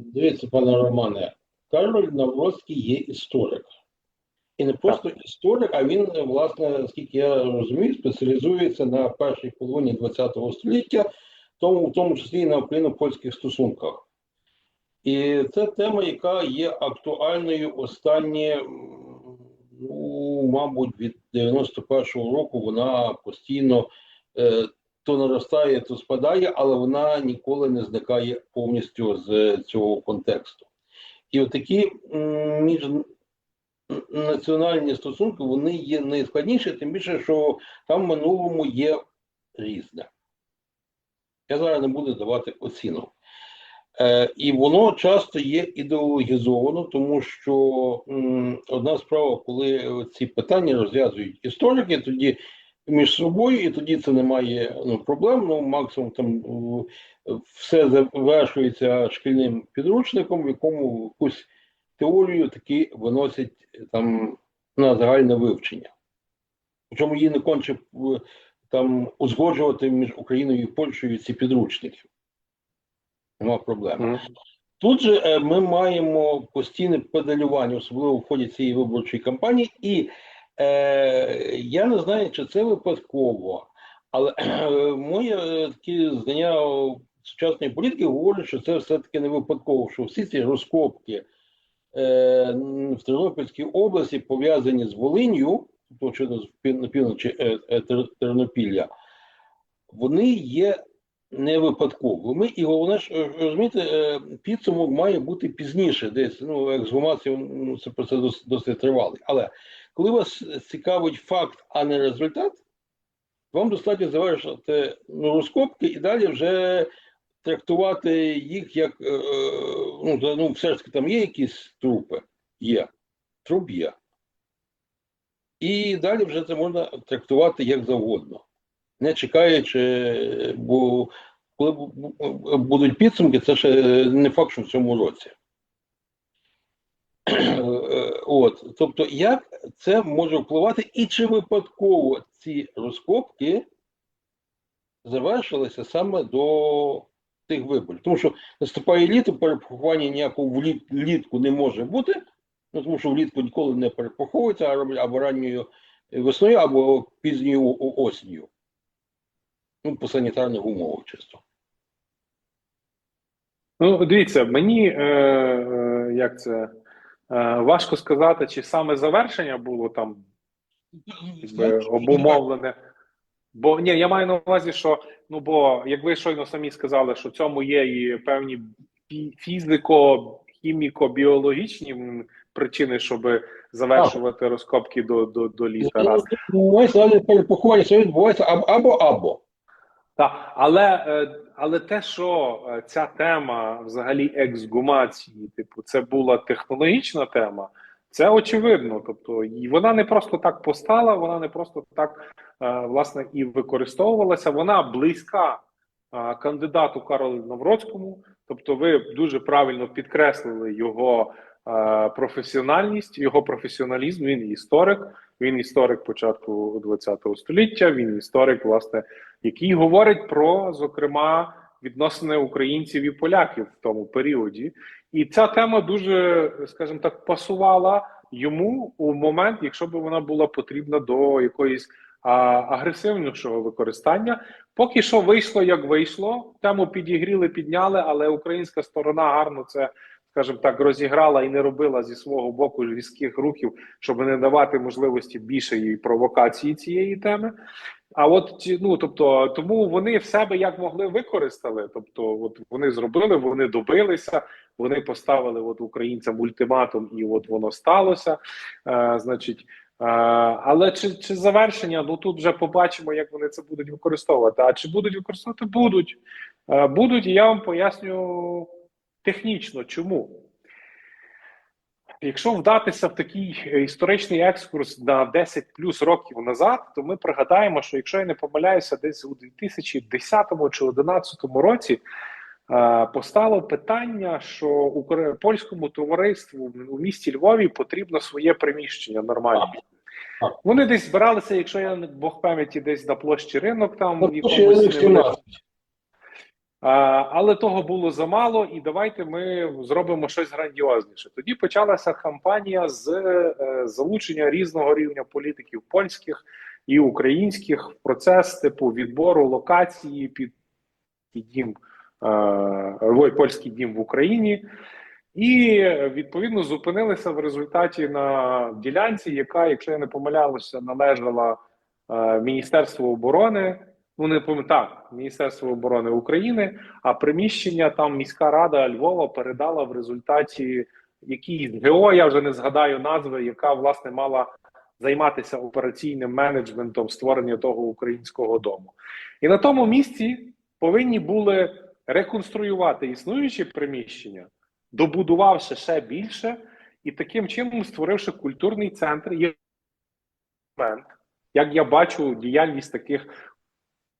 Дивіться, пане Романе, Кароль Навроцький є історик. І не просто історик, а він, власне, наскільки я розумію, спеціалізується на першій половині ХХ століття, тому, в тому числі і на україно-польських стосунках. І це тема, яка є актуальною останні, ну, мабуть, від 91-го року вона постійно е, то наростає, то спадає, але вона ніколи не зникає повністю з цього контексту. І отакі міжнаціональні стосунки вони є найскладніші, тим більше, що там в минулому є різне. Я зараз не буду давати оцінок. Е, і воно часто є ідеологізовано, тому що м, одна справа, коли ці питання розв'язують історики, тоді між собою, і тоді це не має ну, проблем. Ну, максимум там все завершується шкільним підручником, в якому якусь теорію таки виносять там на загальне вивчення. Причому її не конче е, там узгоджувати між Україною і Польщею ці підручники. Нема проблем. Тут же е, ми маємо постійне педалювання, особливо в ході цієї виборчої кампанії, і е, я не знаю, чи це випадково, але е, моє е, такі знання сучасної політики говорять, що це все-таки не випадково, що всі ці розкопки е, в Тернопільській області пов'язані з Волинью, що на півночі е, е, Тернопілля, вони є не випадковими. І головне ж е, розумієте, підсумок має бути пізніше, десь ну, ексгумація, ну, це процес досить, досить тривалий. Але коли вас цікавить факт, а не результат, вам достатньо завершити ну, розкопки і далі вже трактувати їх як е, ну, ну, все ж таки там є якісь трупи, є, труп є. І далі вже це можна трактувати як завгодно, не чекаючи, бо коли бу- бу- будуть підсумки, це ще не факт, що в цьому році. От, тобто, як це може впливати, і чи випадково ці розкопки завершилися саме до тих виборів? Тому що наступає літо, перепоховання ніякого влітку не може бути, ну, тому що влітку ніколи не перепоховується, або ранньою весною, або пізньою осінню. Ну, по санітарних умовах чисто. Ну, дивіться, мені е, е, як це важко сказати, чи саме завершення було там якби, обумовлене. Бо ні, я маю на увазі, що ну бо як ви щойно самі сказали, що в цьому є і певні фізико, хіміко-біологічні причини, щоб завершувати розкопки до, до, до літа. Раз. Ось далі перепоховання це відбувається або або. Так, але, е, але те, що е, ця тема взагалі ексгумації, типу, це була технологічна тема, це очевидно. Тобто, і вона не просто так постала, вона не просто так е, власне і використовувалася. Вона близька кандидату Карлу Навроцькому. Тобто, ви дуже правильно підкреслили його професіональність, його професіоналізм. Він історик, він історик початку ХХ століття. Він історик, власне який говорить про, зокрема, відносини українців і поляків в тому періоді. І ця тема дуже, скажімо так, пасувала йому у момент, якщо б вона була потрібна до якоїсь а, агресивнішого використання. Поки що вийшло, як вийшло. Тему підігріли, підняли, але українська сторона гарно це. Скажімо так, розіграла і не робила зі свого боку різких рухів, щоб не давати можливості більшої провокації цієї теми. А от ну тобто, тому вони в себе як могли використали. Тобто, от вони зробили, вони добилися, вони поставили от українцям ультиматум, і от воно сталося. Е, значить, е, але чи, чи завершення? Ну тут вже побачимо, як вони це будуть використовувати. А чи будуть використовувати? Будуть. Е, будуть, і я вам поясню технічно, чому. Якщо вдатися в такий історичний екскурс на 10 плюс років назад, то ми пригадаємо, що якщо я не помиляюся, десь у 2010 чи 2011 році е, постало питання, що польському товариству у місті Львові потрібно своє приміщення нормальне. Вони десь збиралися, якщо я не Бог пам'яті, десь на площі ринок там в Ну, ще якомусь їх 17. А, але того було замало, і давайте ми зробимо щось грандіозніше. Тоді почалася кампанія з е, залучення різного рівня політиків польських і українських в процес типу відбору локації під, дім е, польський дім в Україні. І е, відповідно зупинилися в результаті на ділянці, яка, якщо я не помилялася, належала е, Міністерству оборони. Ну не пам'ятаю, Міністерство оборони України. А приміщення там міська рада Львова передала в результаті якій ГО, я вже не згадаю назви, яка власне мала займатися операційним менеджментом створення того українського дому. І на тому місці повинні були реконструювати існуючі приміщення, добудувавши ще більше, і таким чином створивши культурний центр. Як я бачу діяльність таких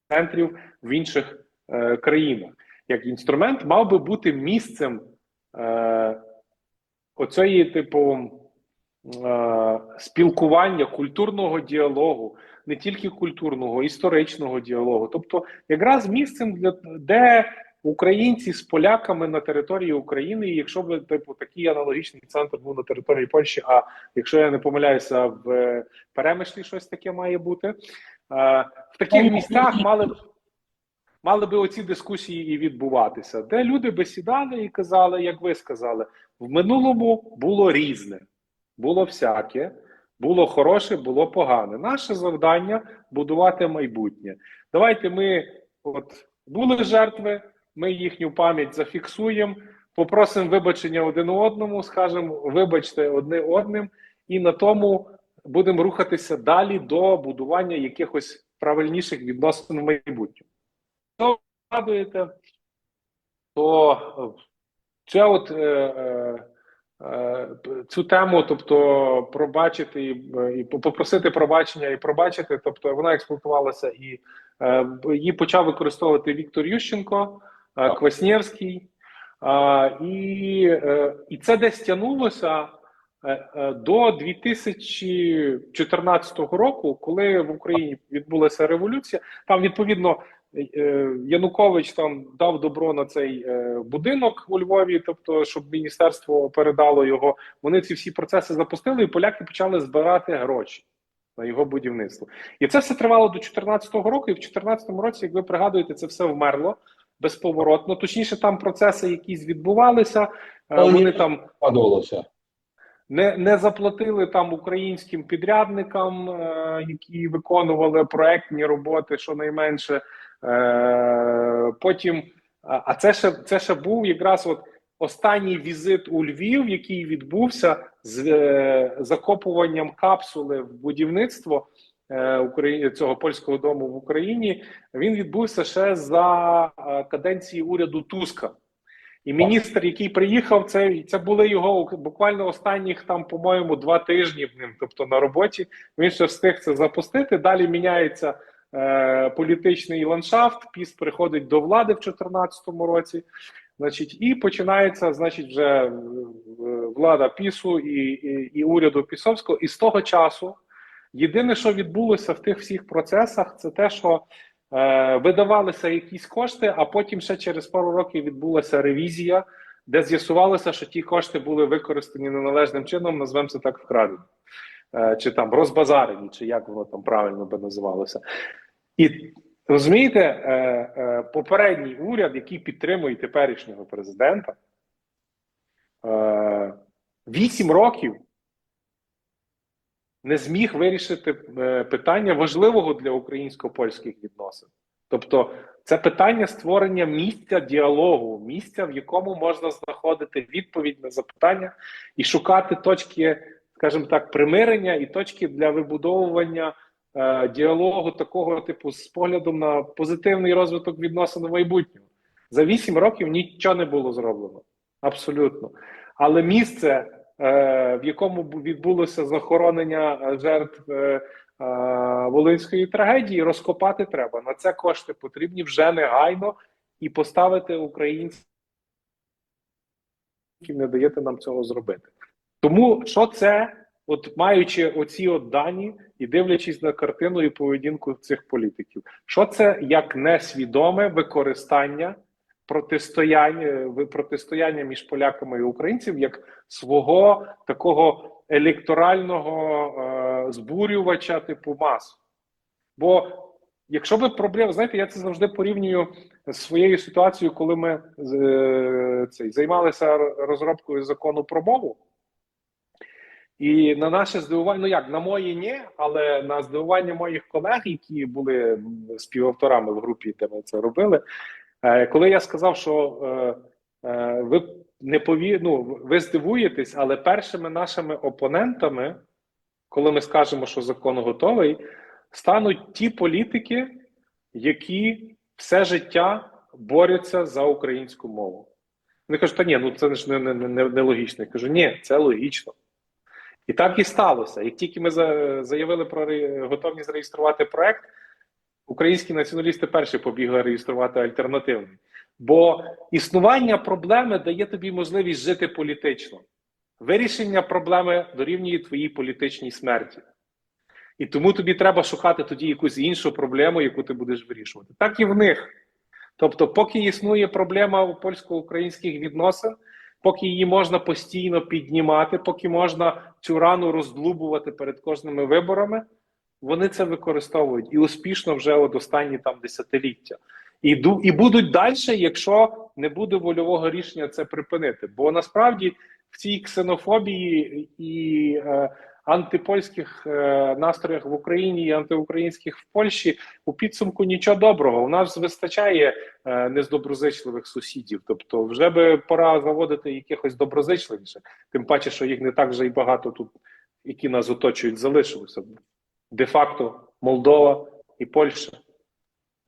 центрів в інших е, країнах. Як інструмент мав би бути місцем е, оцієї типу е, спілкування, культурного діалогу, не тільки культурного, історичного діалогу. Тобто, якраз місцем, для, де українці з поляками на території України, і якщо б типу такий аналогічний центр був на території Польщі, а якщо я не помиляюся, в е, Перемишлі щось таке має бути. Е, в таких місцях мали б мали би оці дискусії і відбуватися, де люди би сідали і казали, як ви сказали, в минулому було різне, було всяке, було хороше, було погане. Наше завдання будувати майбутнє. Давайте ми, от були жертви, ми їхню пам'ять зафіксуємо, попросимо вибачення один одному, скажемо, вибачте одне одним, і на тому будемо рухатися далі до будування якихось правильніших відносин в майбутньому. Що згадуєте, то е, це от е, е, е, цю тему, тобто пробачити і, і попросити пробачення і пробачити, тобто вона експлуатувалася і е, її почав використовувати Віктор Ющенко, е, Кваснєвський, е, і, е, і це десь тягнулося. Е, е, До 2014 року, коли в Україні відбулася революція, там відповідно е, Янукович там дав добро на цей будинок у Львові, тобто щоб міністерство передало його. Вони ці всі процеси запустили, і поляки почали збирати гроші на його будівництво. І це все тривало до 2014 року. І в 2014 році, як ви пригадуєте, це все вмерло безповоротно. Точніше, там процеси якісь відбувалися. Але Вони там Падалося. Не, не заплатили там українським підрядникам, е, які виконували проектні роботи, щонайменше. Е, потім, а це ще це ще був якраз от останній візит у Львів, який відбувся з е, закопуванням капсули в будівництво е, цього польського дому в Україні. Він відбувся ще за е, каденції уряду Туска. І міністр, який приїхав, це це були його буквально останніх там, по-моєму, два тижні в ним, тобто на роботі. Він ще встиг це запустити. Далі міняється е, політичний ландшафт. Піс приходить до влади в 2014 році. Значить, і починається, значить, вже е, влада пісу і, і, і уряду Пісовського. І з того часу єдине, що відбулося в тих всіх процесах, це те, що видавалися якісь кошти, а потім ще через пару років відбулася ревізія, де з'ясувалося, що ті кошти були використані неналежним чином, назвемо це так вкрадені, е, чи там розбазарені, чи як воно там правильно би називалося. І розумієте, е, е, попередній уряд, який підтримує теперішнього президента, е, 8 років не зміг вирішити е, питання важливого для українсько-польських відносин. Тобто, це питання створення місця діалогу, місця, в якому можна знаходити відповідь на запитання і шукати точки, скажімо так, примирення і точки для вибудовування е, діалогу такого типу з поглядом на позитивний розвиток відносин у майбутньому. За вісім років нічого не було зроблено. Абсолютно. Але місце в якому відбулося захоронення е, жертв е, Волинської трагедії, розкопати треба. На це кошти потрібні вже негайно і поставити українців, не даєте нам цього зробити. Тому що це, от маючи оці от дані і дивлячись на картину і поведінку цих політиків, що це як несвідоме використання протистояння, протистояння між поляками і українців як свого такого електорального е, збурювача типу мас. Бо якщо би проблема, знаєте, я це завжди порівнюю з своєю ситуацією, коли ми е, цей, займалися розробкою закону про мову. І на наше здивування, ну як на моє ні, але на здивування моїх колег, які були співавторами в групі, де ми це робили, коли я сказав, що е, е, ви не пові... ну, ви здивуєтесь, але першими нашими опонентами, коли ми скажемо, що закон готовий, стануть ті політики, які все життя борються за українську мову. Вони кажуть, та ні, ну це ж не, не, не, не логічно. Я кажу, ні, це логічно. І так і сталося. Як тільки ми заявили про готовність зареєструвати проект, українські націоналісти перші побігли реєструвати альтернативний. Бо існування проблеми дає тобі можливість жити політично. Вирішення проблеми дорівнює твоїй політичній смерті. І тому тобі треба шукати тоді якусь іншу проблему, яку ти будеш вирішувати. Так і в них. Тобто, поки існує проблема у польсько-українських відносин, поки її можна постійно піднімати, поки можна цю рану роздлубувати перед кожними виборами, вони це використовують і успішно вже от останні там десятиліття. І, і будуть далі, якщо не буде вольового рішення це припинити. Бо насправді в цій ксенофобії і е, антипольських е, настроях в Україні і антиукраїнських в Польщі у підсумку нічого доброго. У нас вистачає е, нездоброзичливих сусідів. Тобто, вже би пора заводити якихось доброзичливіших, тим паче, що їх не так вже й багато тут, які нас оточують, залишилося. Де-факто Молдова і Польща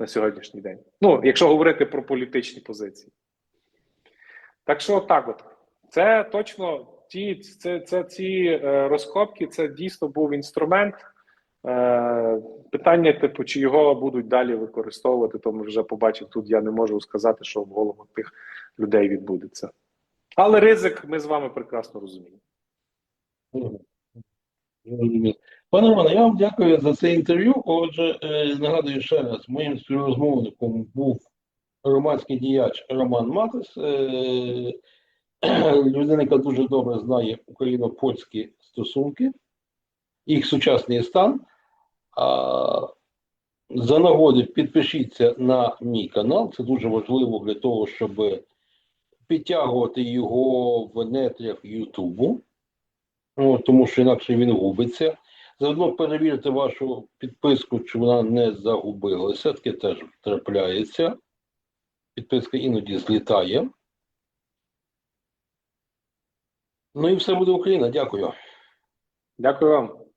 на сьогоднішній день. Ну, якщо говорити про політичні позиції. Так що так от. Це точно ті, це, це ці е, розкопки, це дійсно був інструмент. Е, питання, типу, чи його будуть далі використовувати, то ми вже побачимо. Тут я не можу сказати, що в головах тих людей відбудеться. Але ризик ми з вами прекрасно розуміємо. Пане Романе, я вам дякую за це інтерв'ю. Отже, е, нагадую ще раз, моїм співрозмовником був громадський діяч Роман Матис, е, людина, яка дуже добре знає україно-польські стосунки, їх сучасний стан. За нагоди підпишіться на мій канал. Це дуже важливо для того, щоб підтягувати його в нетрях Ютубу. Тому що інакше він губиться. Заодно перевірте вашу підписку, чи вона не загубилася. Таке теж трапляється. Підписка іноді злітає. Ну і все буде Україна. Дякую. Дякую вам.